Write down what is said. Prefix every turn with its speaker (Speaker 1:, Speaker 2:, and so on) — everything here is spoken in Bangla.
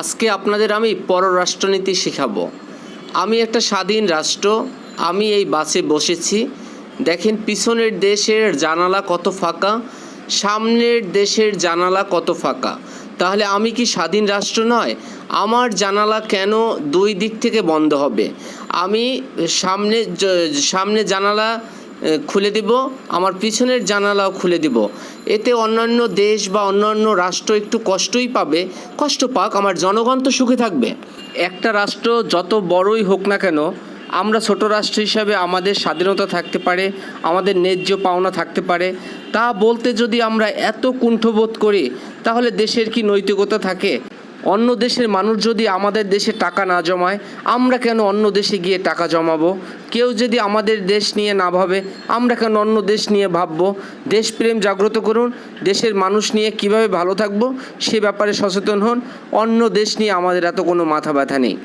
Speaker 1: আজকে আপনাদের আমি পররাষ্ট্রনীতি শেখাবো। আমি একটা স্বাধীন রাষ্ট্র, আমি এই বাসে বসেছি। দেখেন পিছনের দেশের জানালা কত ফাঁকা, সামনের দেশের জানালা কত ফাঁকা। তাহলে আমি কি স্বাধীন রাষ্ট্র নয়? আমার জানালা কেন দুই দিক থেকে বন্ধ হবে? আমি সামনে সামনে জানালা খুলে দিব। আমার পিছনের জানালাও খুলে দিব। এতে অন্যান্য দেশ বা অন্যান্য রাষ্ট্র একটু কষ্টই পাবে। কষ্ট পাক, আমার জনগণ তো সুখে থাকবে। একটা রাষ্ট্র যত বড়ই হোক না কেন, আমরা ছোট রাষ্ট্র হিসাবে আমাদের স্বাধীনতা থাকতে পারে, আমাদের ন্যায্য পাওনা থাকতে পারে। তা বলতে যদি আমরা এত কুণ্ঠবোধ করি, তাহলে দেশের কি নৈতিকতা থাকে? অন্য দেশের মানুষ যদি আমাদের দেশে টাকা না জমায়, আমরা কেন অন্য দেশে গিয়ে টাকা জমাবো? কেউ যদি আমাদের দেশ নিয়ে না ভাবে, আমরা কেন অন্য দেশ নিয়ে ভাববো? দেশপ্রেম জাগ্রত করুন, দেশের মানুষ নিয়ে কীভাবে ভালো থাকব, সে ব্যাপারে সচেতন হন। অন্য দেশ নিয়ে আমাদের এত কোনো মাথা ব্যথা নেই।